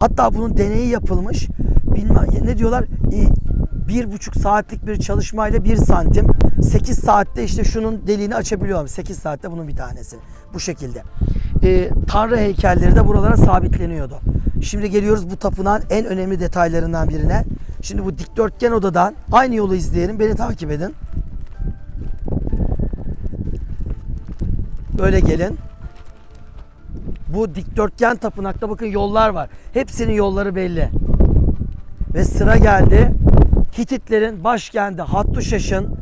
Hatta bunun deneyi yapılmış. Bilmem ne diyorlar? e, bir buçuk saatlik bir çalışmayla bir santim. 8 saatte işte şunun deliğini açabiliyorum. 8 saatte bunun bir tanesi. Bu şekilde. E, tanrı heykelleri de buralara sabitleniyordu. Şimdi geliyoruz bu tapınağın en önemli detaylarından birine. Şimdi bu dikdörtgen odadan aynı yolu izleyelim. Beni takip edin. Böyle gelin. Bu dikdörtgen tapınakta bakın yollar var. Hepsinin yolları belli. Ve sıra geldi. Hititlerin başkenti Hattuşaş'ın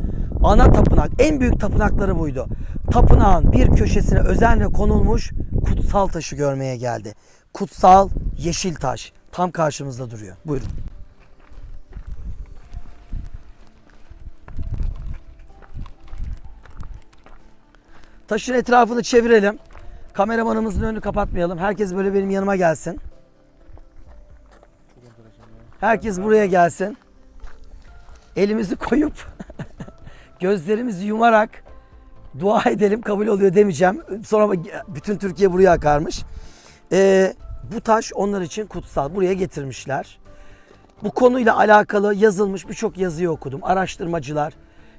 ana tapınak, en büyük tapınakları buydu. Tapınağın bir köşesine özenle konulmuş kutsal taşı görmeye geldi. Kutsal yeşil taş. Tam karşımızda duruyor. Buyurun. Taşın etrafını çevirelim. Kameramanımızın önünü kapatmayalım. Herkes böyle benim yanıma gelsin. Herkes buraya gelsin. Elimizi koyup gözlerimizi yumarak dua edelim kabul oluyor demeyeceğim. Sonra bütün Türkiye buraya akarmış. Ee, bu taş onlar için kutsal. Buraya getirmişler. Bu konuyla alakalı yazılmış birçok yazıyı okudum. Araştırmacılar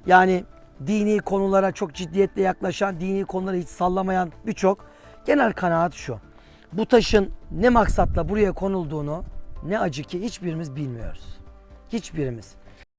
yani dini konulara çok ciddiyetle yaklaşan, dini konuları hiç sallamayan birçok genel kanaat şu. Bu taşın ne maksatla buraya konulduğunu ne acı ki hiçbirimiz bilmiyoruz. Hiçbirimiz.